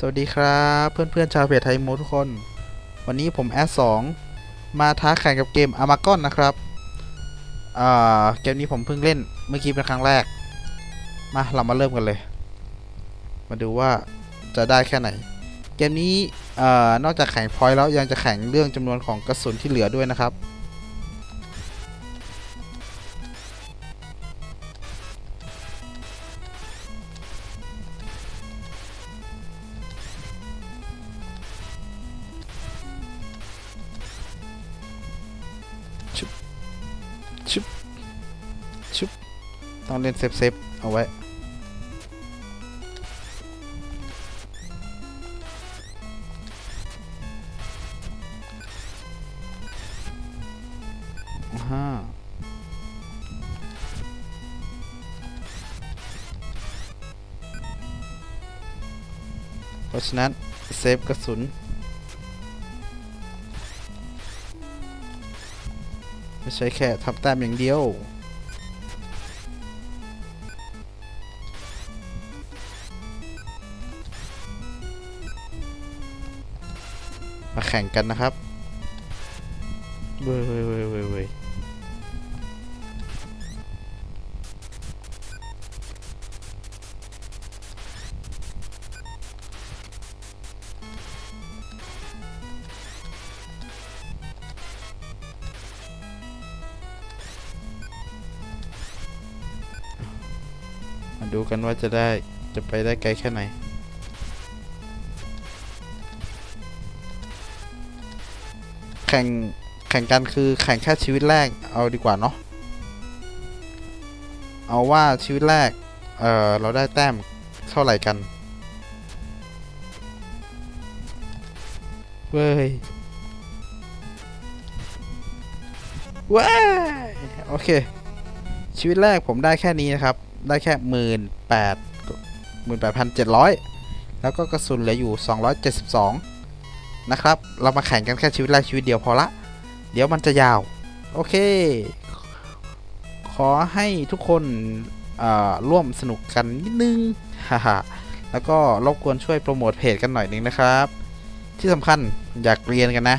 สวัสดีครับเพื่อนๆชาวเพจไทยโมทุกคน วันนี้ผมแอดสองมาท้าแข่งกับเกมอ m ม g กอนนะครับเกมนี้ผมเพิ่งเล่นเมื่อกี้เป็นครั้งแรก มาเรามาเริ่มกันเลย มาดูว่าจะได้แค่ไหน เกมนี้อนอกจากแข่งพอยต์แล้วยังจะแข่งเรื่องจำนวนของกระสุนที่เหลือด้วยนะครับ ชุบชุบต้องเล่นเซฟเซฟเอาไว้ ห้าเพราะฉะนั้นเซฟกระสุน ไม่ใช่แค่ทำแต้มอย่างเดียว มาแข่งกันนะครับเว้ยเว้ยเว้ยเว้ย มาดูกันว่าจะได้จะไปได้ไกลแค่ไหน แข่งแข่งกันคือแข่งแค่ชีวิตแรกเอาดีกว่าเนาะเอาว่าชีวิตแรก เออเราได้แต้มเท่าไหร่กันเว้ยว้ยโอเค ชีวิตแรกผมได้แค่นี้นะครับได้แค่หมื่นแปดหมื่นแปดพันเจ็ดร้อยแล้วก็กระสุนเหลืออยู่สองร้อยเจ็ดสิบสองนะครับ เรามาแข่งกันแค่ชีวิตแรกชีวิตเดียวพอละ เดี๋ยวมันจะยาว โอเค ขอให้ทุกคนร่วมสนุกกันนิดนึง ฮ่าฮ่าแล้วก็รบกวนช่วยโปรโมทเพจกันหน่อยหนึงนะครับ ที่สำคัญอยากเรียนกันนะ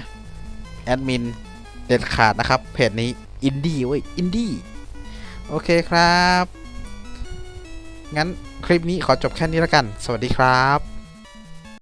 แอดมินเด็ดขาดนะครับ เพจนี้ อินดี้เว้ย อินดี้ โอเคครับ งั้นคลิปนี้ขอจบแค่นี้แล้วกัน สวัสดีครับ